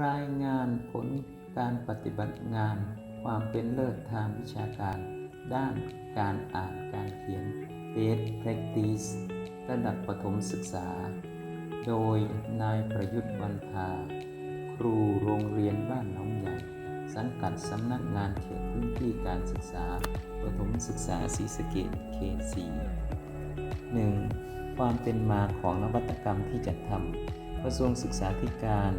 รายงานผลการปฏิบัติงาน ความเป็นเลิศทางวิชาการ ด้านการอ่านการเขียน Best Practice ระดับประถมศึกษา โดยนายประยุทธ์วันทา ครูโรงเรียนบ้านหน้องใหญ่ สังกัดสำนักงานเขตพื้นที่การศึกษา ประถมศึกษาศรีสะเกษเขต4 1. ความเป็นมาของนวัตกรรมที่จัดทำกระทรวงศึกษาธิการ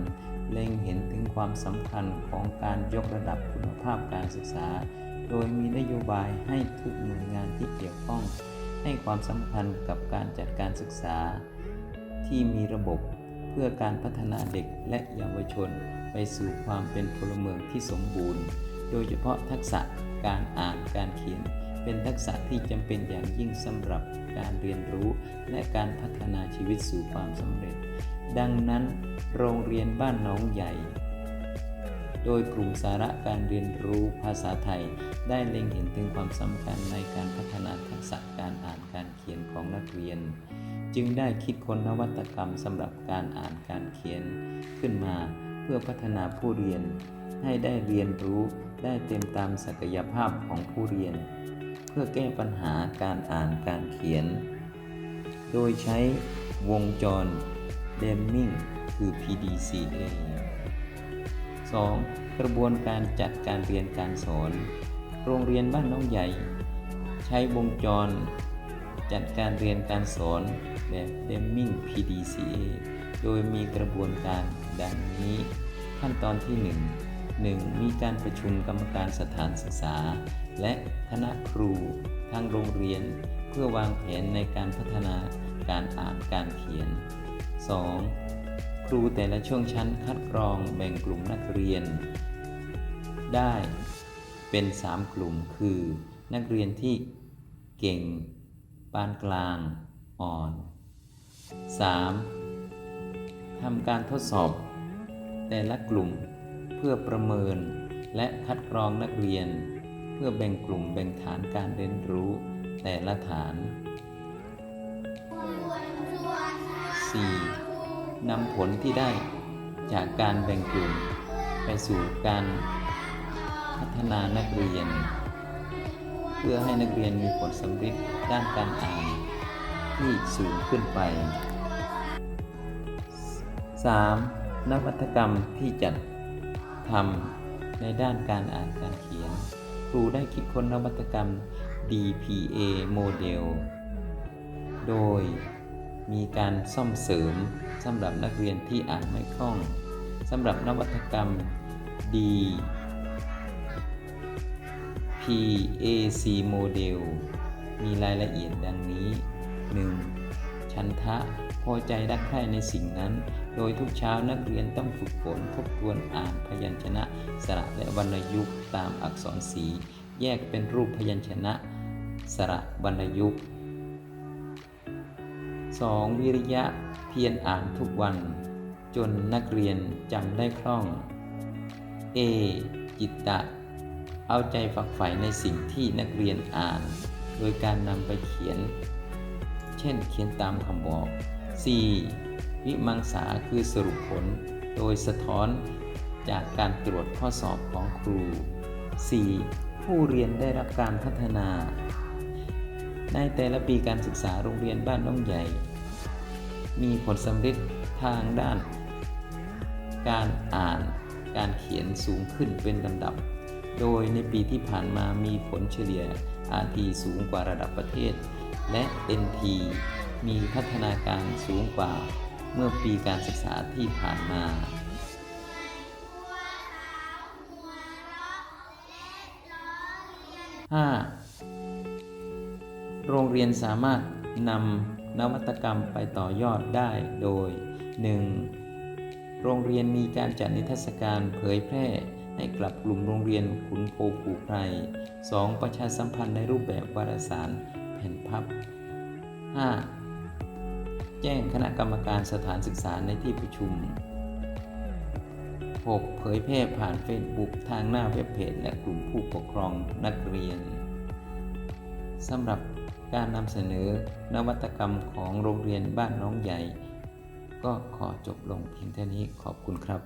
เล็งเห็นถึงความสำคัญของการยกระดับคุณภาพการศึกษา โดยมีนโยบายให้ทุกหน่วยงานที่เกี่ยวข้อง ให้ความสำคัญกับการจัดการศึกษา ที่มีระบบเพื่อการพัฒนาเด็กและเยาวชน ไปสู่ความเป็นพลเมืองที่สมบูรณ์ โดยเฉพาะทักษะการอ่านการเขียนเป็นทักษะที่จำเป็นอย่างยิ่งสำหรับการเรียนรู้ และการพัฒนาชีวิตสู่ความสำเร็จ ดังนั้นโรงเรียนบ้านหน้องใหญ่ โดยกลุ่มสาระการเรียนรู้ภาษาไทย ได้เล็งเห็นถึงความสำคัญในการพัฒนาทักษะการอ่านการเขียนของนักเรียน จึงได้คิดค้นนวัตกรรมสำหรับการอ่านการเขียนขึ้นมาเพื่อพัฒนาผู้เรียน ให้ได้เรียนรู้ได้เต็มตามศักยภาพของผู้เรียน เพื่อแก้ปัญหาการอ่านการเขียน โดยใช้วงจร เดมมิงคือ PDCA 2. กระบวนการจัดการเรียนการสอน โรงเรียนบ้านน้องใหญ่ ใช้วงจร จัดการเรียนการสอนแบบ Deming PDCA โดยมีกระบวนการดังนี้ ขั้นตอนที่ 1 1. มีการประชุมกรรมการสถานศึกษา และคณะครูทางโรงเรียน เพื่อวางแผนในการพัฒนาการอ่านการเขียน 2. ครูแต่ละช่วงชั้นคัดกรองแบ่งกลุ่มนักเรียน ได้เป็น 3 กลุ่มคือ นักเรียนที่เก่ง ปานกลาง อ่อน 3. ทำการทดสอบ แต่ละกลุ่มเพื่อประเมินและคัดกรองนักเรียน เพื่อแบ่งกลุ่มแบ่งฐานการเรียนรู้แต่ละฐาน 4. นำผลที่ได้จากการแบ่งกลุ่ม ไปสู่การพัฒนานักเรียน เพื่อให้นักเรียนมีผลสำเร็จด้านการอ่านที่สูงขึ้นไป 3. นวัตกรรมที่จัดทำในด้านการอ่านการเขียน ครูได้คิดค้นนวัตกรรม DPA โมเดล โดย มีการซ่อมเสริมสำหรับนักเรียนที่อ่านไม่คล่องสำหรับนวัตกรรม D PAC โมเดลมีรายละเอียดดังนี้ 1. ชันทะพอใจรักใคร่ในสิ่งนั้น โดยทุกเช้านักเรียนต้องฝึกฝนทบทวนอ่านพยัญชนะ สระและวรรณยุกต์ตามอักษรสี แยกเป็นรูปพยัญชนะ สระวรรณยุกต์ 2. วิริยะเพียรอ่านทุกวัน จนนักเรียนจำได้คล่อง A จิตตะ เอาใจฝักใฝ่ในสิ่งที่นักเรียนอ่าน โดยการนำไปเขียน เช่นเขียนตามคำบอก 4. วิมังสาคือสรุปผล โดยสะท้อนจากการตรวจข้อสอบของครู 4. ผู้เรียนได้รับการพัฒนา ในแต่ละปีการศึกษาโรงเรียนบ้านน้องใหญ่ มีผลสำเร็จทางด้าน การอ่านการเขียนสูงขึ้นเป็นลำดับ โดยในปีที่ผ่านมามีผลเฉลี่ย RT สูงกว่าระดับประเทศ และ NT มีพัฒนาการสูงกว่าเมื่อปีการศึกษาที่ผ่านมา 5. โรงเรียนสามารถนำนวัตกรรมไปต่อยอดได้โดย 1. โรงเรียนมีการจัดนิทรรศการเผยแพร่ให้กลับกลุ่มโรงเรียนขุนโพผูไพร 2. ประชาสัมพันธ์ในรูปแบบวารสารแผ่นพับ 5. แจ้งคณะกรรมการสถานศึกษาในที่ประชุม 6. เผยแพร่ผ่านเฟซบุ๊กทางหน้าเว็บเพจและกลุ่มผู้ปกครองนักเรียนสำหรับ การนำเสนอนวัตกรรมของโรงเรียนบ้านน้องใหญ่ ก็ขอจบลงเพียงเท่านี้ขอบคุณครับ